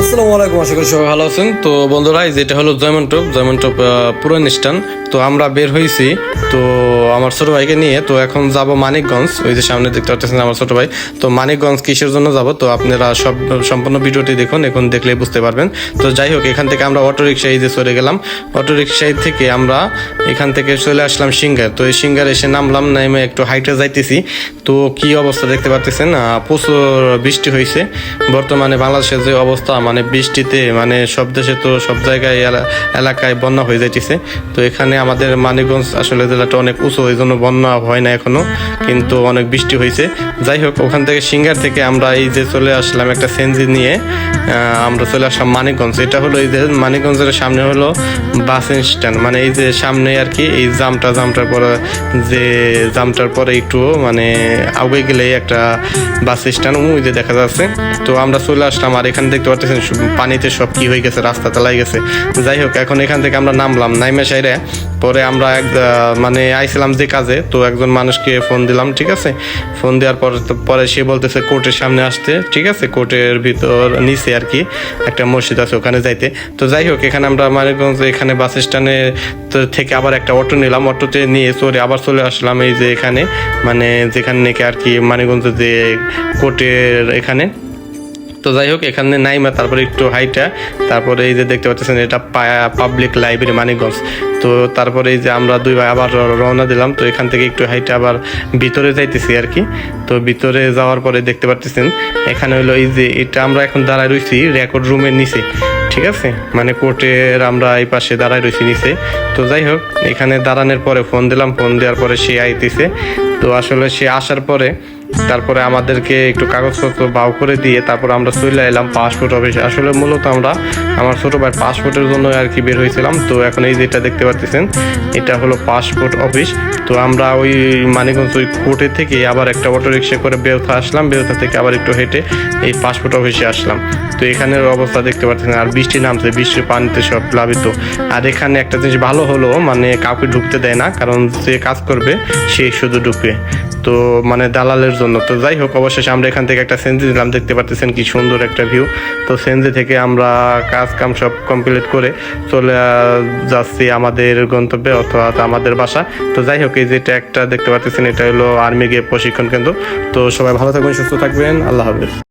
আসসালামু আলাইকুম, আশা করি সবাই ভালো আছেন। তো বন্ধুরা যেটা হলো জয়মন টপ জয়মন টপ পুরান স্টান তো আমরা বের হয়েছি। তো আমার ছোট ভাইকে নিয়ে, তো এখন যাব মানিকগঞ্জ। ওই যে সামনে দেখতে পাচ্ছেন আমার ছোট ভাই। তো মানিকগঞ্জ কিসের জন্য যাব? তো আপনারা সব, সম্পূর্ণ ভিডিওটি দেখুন, এখন দেখলে বুঝতে পারবেন। তো যাই হোক, এখান থেকে আমরা অটো রিক্সায় যে চলে গেলাম। অটো রিক্সায় থেকে আমরা এখান থেকে চলে আসলাম সিঙ্গার। তো এই সিঙ্গার এসে নামলাম, নামে একটু হাইটে যাইতেছি। তো কি অবস্থা দেখতে পাচ্ছেন প্রচুর বৃষ্টি হয়েছে বর্তমানে বাংলাদেশের যে অবস্থা মানে বৃষ্টিতে মানে সব দেশে তো সব জায়গায় এলাকায় বন্যা হয়ে যাইতেছে। তো এখানে আমাদের মানিকগঞ্জ আসলে জেলাটা অনেক উঁচু ওই জন্য বন্যা হয় না এখনও, কিন্তু অনেক বৃষ্টি হয়েছে যাই হোক, ওখান থেকে সিঙ্গার থেকে আমরা এই যে চলে আসলাম একটা সেনজি নিয়ে আমরা চলে আসলাম মানিকগঞ্জ। এটা হলো এই যে মানিকগঞ্জের সামনে হলো বাস স্ট্যান্ড মানে এই যে সামনে আর কি, এই জামটা, জামটার পরে যে জামটার পরে একটু মানে আগে গেলেই একটা বাস স্ট্যান্ড, ওই যে দেখা যাচ্ছে। তো আমরা চলে আসলাম, আর এখানে দেখতে পাচ্ছেন সব পানিতে সব কি হয়ে গেছে, রাস্তা তালাই গেছে। যাই হোক, এখন এখান থেকে আমরা নামলাম, নাইমে সাইরে। পরে আমরা এক মানে আইছিলাম যে কাজে, তো একজন মানুষকে ফোন দিলাম, ঠিক আছে? ফোন দেওয়ার পর পরে সে বলতেছে, কোর্টের সামনে আসতে। ঠিক আছে? কোর্টের ভিতর নিচে আর কি, একটা মসজিদ আছে ওখানে যাইতে। তো যাই হোক, এখানে আমরা মানিকগঞ্জ এখানে বাস স্ট্যান্ডে থেকে আবার একটা অটো নিলাম। অটোতে নিয়ে চলে আবার চলে আসলাম এই যে এখানে মানে যেখানে নাকি আর কি মানিকগঞ্জ যে কোর্টের এখানে। তো যাই হোক, এখানে নাইমা, তারপরে একটু হাইটা, তারপরে এই যে দেখতে পাচ্ছেন, এটা পাবলিক লাইব্রেরি মানিকগঞ্জ। তো তারপরে এই যে আমরা দুই ভাই আবার রওনা দিলাম, তো এখান থেকে একটু হাইটা আবার ভিতরে যাইতেছি আর কি। তো ভিতরে যাওয়ার পরে দেখতে পাচ্ছেন এখানে হলো এই যে এটা আমরা এখন দাঁড়ায় রয়েছি রেকর্ড রুমের নিচে, ঠিক আছে? মানে কোর্টের আমরা এই পাশে দাঁড়ায় রয়েছি নিচে। তো যাই হোক, এখানে দাঁড়ানোর পরে ফোন দিলাম ফোন দেওয়ার পরে সে আইতেছে। তো আসলে সে আসার পরে তারপরে আমাদেরকে একটু কাগজপত্র বাউ করে দিয়ে তারপর আমরা চলে এলাম পাসপোর্ট অফিসে। আসলে মূলত আমরা আমার ছোট ভাইয়ের পাসপোর্টের জন্য আর কি বের হয়েছিলাম। তো এখন এই যেটা দেখতে পাচ্ছেন এটা হলো পাসপোর্ট অফিস। তো আমরা ওই মানিকগঞ্জ ওই কোর্টে থেকে আবার একটা অটো রিক্সা করে বেরোতে আসলাম। বেরোতে থেকে আবার একটু হেঁটে এই পাসপোর্ট অফিসে আসলাম। তো এখানের অবস্থা দেখতে পাচ্ছেন আর বৃষ্টি নামছে বৃষ্টির পানিতে সব প্লাবিত। আর এখানে একটা জিনিস ভালো হলো মানে কাউকে ঢুকতে দেয় না, কারণ যে কাজ করবে সে শুধু ঢুকবে। তো মানে দালালের জন্য। তো যাই হোক, অবশেষে আমরা এখান থেকে একটা সেন্সি দিলাম দেখতে পাচ্ছেন কি সুন্দর একটা ভিউ তো সেন্সি থেকে আমরা কাজ কাম সব কমপ্লিট করে চলে যাচ্ছি আমাদের গন্তব্যে অর্থাৎ আমাদের বাসা। তো যাই হোক, এই যেটা একটা দেখতে পাচ্ছেন এটা হলো আর্মি গিয়ে প্রশিক্ষণ কেন্দ্র। তো সবাই ভালো থাকবেন, সুস্থ থাকবেন। আল্লাহ হাফেজ।